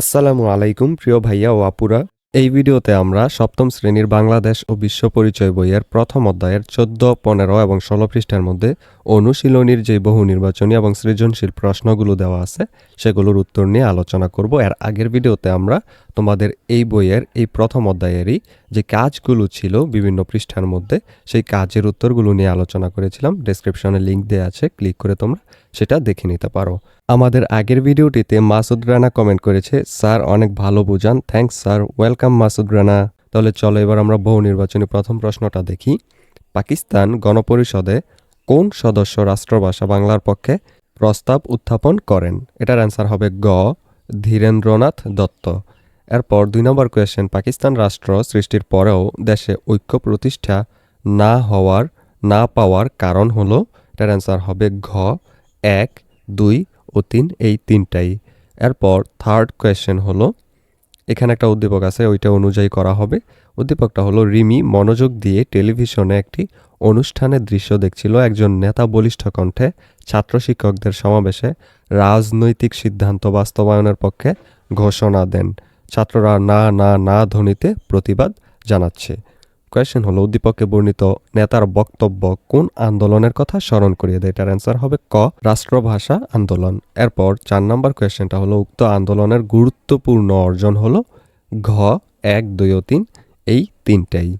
আসসালামু আলাইকুম, প্রিয় ভাইয়া ও আপুরা। এই ভিডিওতে আমরা সপ্তম শ্রেণির বাংলাদেশ ও বিশ্ব পরিচয় বইয়ের প্রথম অধ্যায়ের চোদ্দ, পনেরো এবং ষোলো পৃষ্ঠার মধ্যে অনুশীলনীর যে বহু নির্বাচনী এবং সৃজনশীল প্রশ্নগুলো দেওয়া আছে, সেগুলোর উত্তর নিয়ে আলোচনা করব। এর আগের ভিডিওতে আমরা তোমাদের এই বইয়ের এই প্রথম অধ্যায়েরই যে কাজগুলো ছিল বিভিন্ন পৃষ্ঠার মধ্যে, সেই কাজের উত্তরগুলো নিয়ে আলোচনা করেছিলাম। ডেসক্রিপশনে লিঙ্ক দেওয়া আছে ক্লিক করে তোমরা সেটা দেখে নিতে পারো। আমাদের আগের ভিডিওটিতে মাসুদ রানা কমেন্ট করেছে, স্যার, অনেক ভালো বুঝান। Thanks sir. Welcome Masud Rana. তাহলে চলো এবার আমরা বহু নির্বাচনী প্রথম প্রশ্নটা দেখি। পাকিস্তান গণপরিষদে কোন সদস্য রাষ্ট্রভাষা বাংলার পক্ষে প্রস্তাব উত্থাপন করেন? এটার অ্যান্সার হবে গ, ধীরেন্দ্রনাথ দত্ত। এরপর দুই নম্বর কোয়েশ্চেন পাকিস্তান রাষ্ট্র সৃষ্টির পরেও দেশে ঐক্য প্রতিষ্ঠা না হওয়ার, না পাওয়ার কারণ হলো? এটার অ্যান্সার হবে ঘ, এক, দুই ও তিন এই তিনটাই। এরপর থার্ড কোয়েশ্চেন হলো, এখানে একটা উদ্দীপক আছে, ওইটা অনুযায়ী করা হবে। উদ্দীপকটা হলো, রিমি মনোযোগ দিয়ে টেলিভিশনে একটি অনুষ্ঠানের দৃশ্য দেখছিল একজন নেতা বলিষ্ঠ কণ্ঠে ছাত্র শিক্ষকদের সমাবেশে রাজনৈতিক সিদ্ধান্ত বাস্তবায়নের পক্ষে ঘোষণা দেন। ছাত্ররা না না না ধ্বনিতে প্রতিবাদ জানাচ্ছে। কোয়েশ্চেন হলো, উদ্দীপকে বর্ণিত নেতার বক্তব্য কোন আন্দোলনের কথা স্মরণ করিয়ে দেয়? এটার অ্যান্সার হবে ক, রাষ্ট্রভাষা আন্দোলন। এরপর চার নম্বর কোয়েশ্চেনটা হলো, উক্ত আন্দোলনের গুরুত্বপূর্ণ অর্জন হলো ঘ, এক, দুই ও তিন, এই তিনটাই।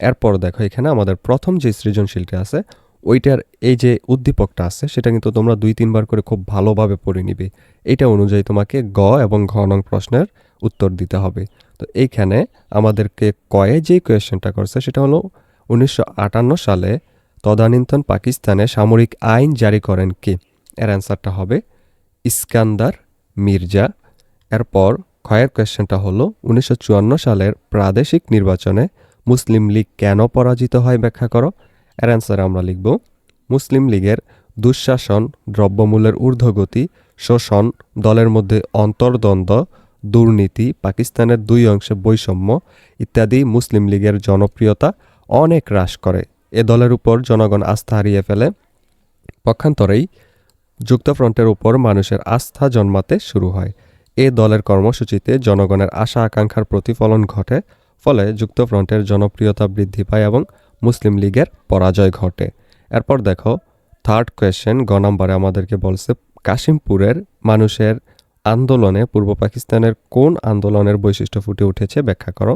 এরপর দেখো, এখানে আমাদের প্রথম যে সৃজনশীলটা আছে, ওইটার এই যে উদ্দীপকটা আছে, সেটা কিন্তু তোমরা দুই, তিনবার করে খুব ভালোভাবে পড়ে নিবে। এটা অনুযায়ী তোমাকে গ এবং ঘ নং প্রশ্নের উত্তর দিতে হবে। তো এইখানে আমাদেরকে কয়ে যে কোয়েশ্চেনটা করছে, সেটা হলো উনিশশো আটান্ন সালে তদানীন্তন পাকিস্তানে সামরিক আইন জারি করেন কে? এর অ্যান্সারটা হবে ইস্কান্দার মির্জা। এরপর ক্ষয়ের কোয়েশ্চেনটা হলো উনিশশো চুয়ান্ন সালের প্রাদেশিক নির্বাচনে মুসলিম লীগ কেন পরাজিত হয় ব্যাখ্যা করো। এর অ্যান্সার আমরা লিখব, মুসলিম লীগের দুঃশাসন, দ্রব্যমূল্যের ঊর্ধ্বগতি, শোষণ, দলের মধ্যে অন্তর্দ্বন্দ্ব দুর্নীতি, পাকিস্তানের দুই অংশে বৈষম্য ইত্যাদি মুসলিম লীগের জনপ্রিয়তা অনেক হ্রাস করে। এ দলের উপর জনগণ আস্থা হারিয়ে ফেলে। পক্ষান্তরেই যুক্তফ্রন্টের উপর মানুষের আস্থা জন্মাতে শুরু হয়। এ দলের কর্মসূচিতে জনগণের আশা আকাঙ্ক্ষার প্রতিফলন ঘটে, ফলে যুক্তফ্রন্টের জনপ্রিয়তা বৃদ্ধি পায় এবং মুসলিম লীগের পরাজয় ঘটে। এরপর দেখো, থার্ড কোয়েশ্চেন, গ নাম্বারে আমাদেরকে বলছে, কাশিমপুরের মানুষের আন্দোলনে পূর্ব পাকিস্তানের কোন আন্দোলনের বৈশিষ্ট্য ফুটে উঠেছে ব্যাখ্যা করো।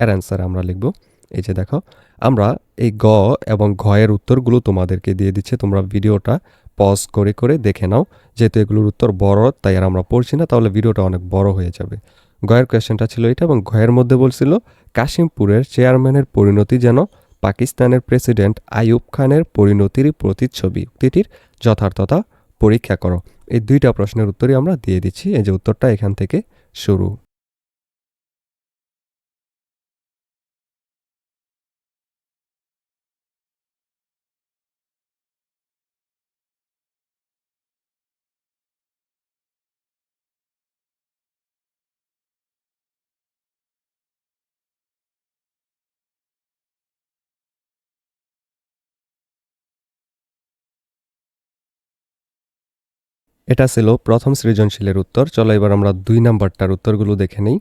এর অ্যান্সার আমরা লিখব। এই যে দেখো, আমরা এই গ এবং ঘয়ের উত্তরগুলো তোমাদেরকে দিয়ে দিচ্ছে। তোমরা ভিডিওটা পজ করে করে দেখে নাও। যেহেতু এগুলোর উত্তর বড়, তাই আর আমরা পড়ছি না, তাহলে ভিডিওটা অনেক বড় হয়ে যাবে। গয়ের কোয়েশ্চেনটা ছিল এটা এবং ঘয়ের মধ্যে বলছিল, কাশিমপুরের চেয়ারম্যানের পরিণতি যেন পাকিস্তানের প্রেসিডেন্ট আইয়ুব খানের পরিণতির প্রতিচ্ছবি উক্তিটির যথার্থতা পরীক্ষা করো। এই দুইটা প্রশ্নের উত্তরই আমরা দিয়ে দিচ্ছি। এই যে উত্তরটা এখান থেকে শুরু। এটা ছিল প্রথম সৃজনশীলের উত্তর। চলো এবার আমরা দুই নাম্বারটার উত্তরগুলো দেখে নিই।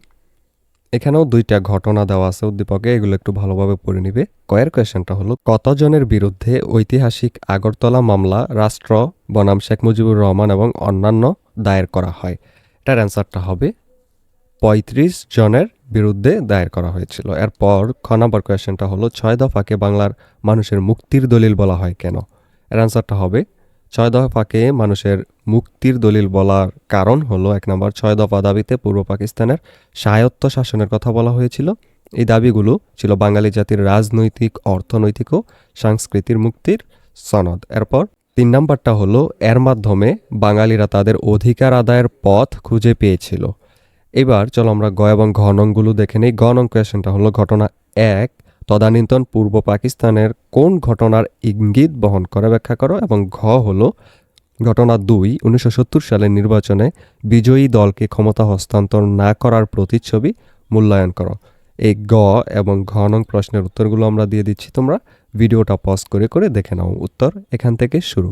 এখানেও দুইটা ঘটনা দেওয়া আছে উদ্দীপকে, এগুলো একটু ভালোভাবে পড়ে নিবে। কয়ের কোয়েশনটা হলো, কতজনের বিরুদ্ধে ঐতিহাসিক আগরতলা মামলা রাষ্ট্র বনাম শেখ মুজিবুর রহমান এবং অন্যান্য দায়ের করা হয়? এটার অ্যান্সারটা হবে, পঁয়ত্রিশ জনের বিরুদ্ধে দায়ের করা হয়েছিল। এরপর খ নম্বর কোয়েশনটা হলো, ছয় দফাকে বাংলার মানুষের মুক্তির দলিল বলা হয় কেন? এর অ্যান্সারটা হবে ছয় দফাকে মানুষের মুক্তির দলিল বলার কারণ হলো, এক নম্বর, ছয় দফা দাবিতে পূর্ব পাকিস্তানের স্বায়ত্ত শাসনের কথা বলা হয়েছিল। এই দাবিগুলো ছিল বাঙালি জাতির রাজনৈতিক, অর্থনৈতিক ও সাংস্কৃতির মুক্তির সনদ। এরপর তিন নম্বরটা হলো, এর মাধ্যমে বাঙালিরা তাদের অধিকার আদায়ের পথ খুঁজে পেয়েছিল। এবার চলো আমরা গ এবং ঘ নংগুলো দেখে নিই। গ নং কোয়েশনটা হলো ঘটনা এক তদানীন্তন পূর্ব পাকিস্তানের কোন ঘটনার ইঙ্গিত বহন করে ব্যাখ্যা করো এবং ঘ হল ঘটনা দুই, উনিশশো সালের নির্বাচনে বিজয়ী দলকে ক্ষমতা হস্তান্তর না করার প্রতিচ্ছবি মূল্যায়ন করো। এই গ এবং ঘ নং প্রশ্নের উত্তরগুলো আমরা দিয়ে দিচ্ছি তোমরা। ভিডিওটা পজ করে করে দেখে নাও। উত্তর এখান থেকে শুরু।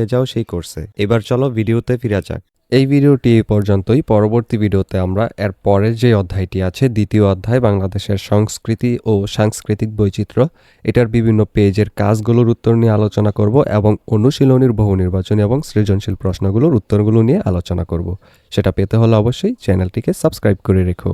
হয়ে যাও সেই কোর্সে। এবার চলো ভিডিওতে ফিরে যাক। এই ভিডিওটি এই পর্যন্তই। পরবর্তী ভিডিওতে আমরা এর পরের যে অধ্যায়টি আছে, দ্বিতীয় অধ্যায়, বাংলাদেশের সংস্কৃতি ও সাংস্কৃতিক বৈচিত্র্য, এটার বিভিন্ন পেজের কাজগুলোর উত্তর নিয়ে আলোচনা করব এবং অনুশীলনীর বহু নির্বাচনী এবং সৃজনশীল প্রশ্নগুলোর উত্তরগুলো নিয়ে আলোচনা করব। সেটা পেতে হলে অবশ্যই চ্যানেলটিকে সাবস্ক্রাইব করে রেখো।